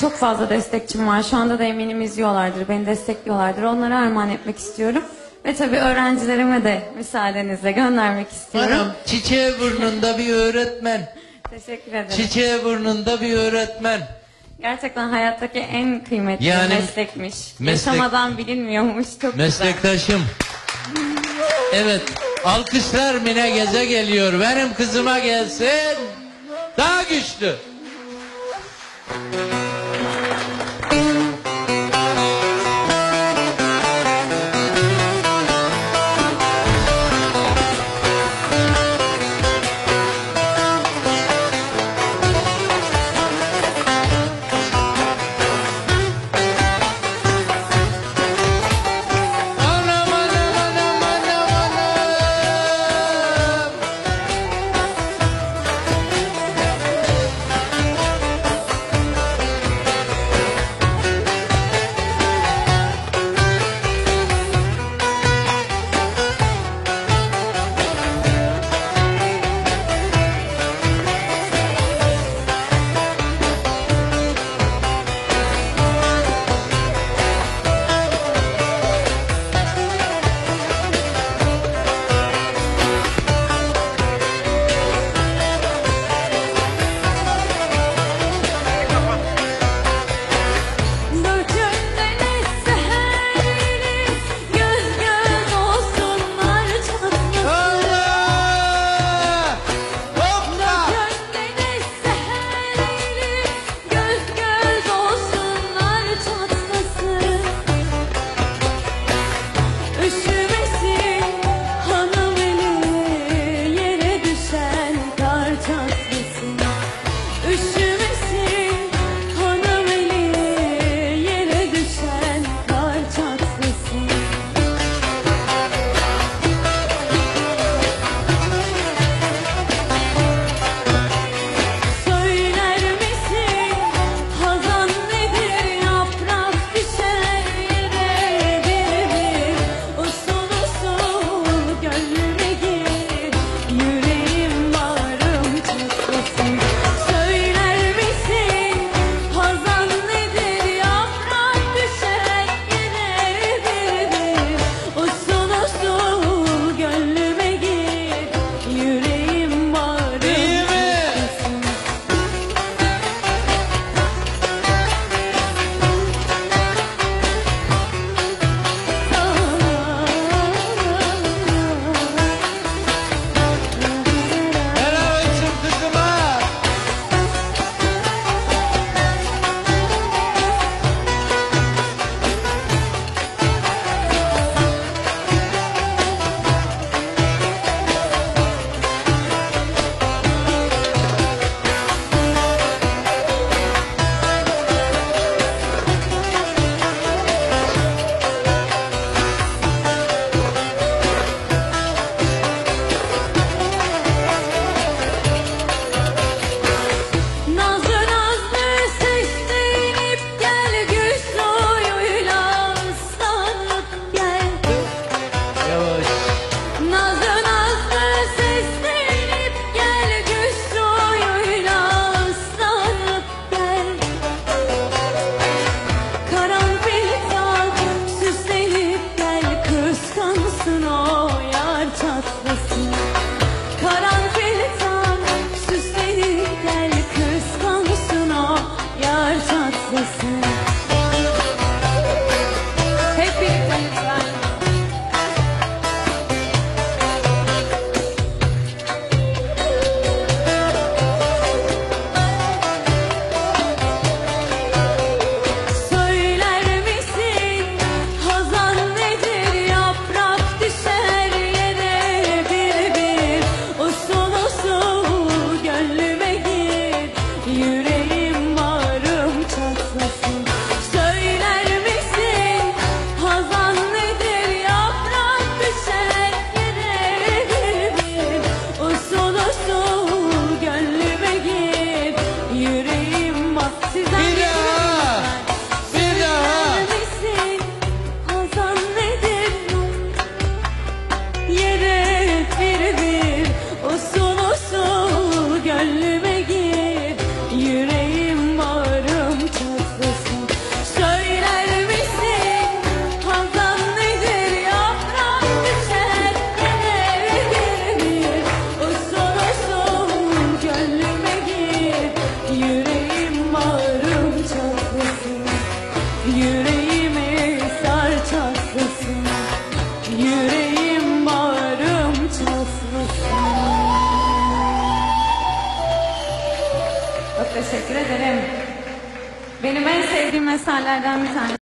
Çok fazla destekçim var. Şu anda da eminim izliyorlardır, beni destekliyorlardır. Onlara armağan etmek istiyorum. Ve tabii öğrencilerime de müsaadenizle göndermek istiyorum. Hanım çiçeğe burnunda bir öğretmen. Teşekkür ederim. Çiçeğe burnunda bir öğretmen. Gerçekten hayattaki en kıymetli Yani meslekmiş. meslek- Yaşamadan bilinmiyormuş. Çok. Meslektaşım. Evet. Alkışlar Mine Geze geliyor. Benim kızıma gelsin. Daha güçlü. Thank you. yere bir bir usul usul gönlüme gir. Yüreğim bağrım çatlasın söyler misin hazan nedir? Yaprak düşer yere bir bir usul usul gönlüme gir. Benim en sevdiğim eserlerden bir tanesi.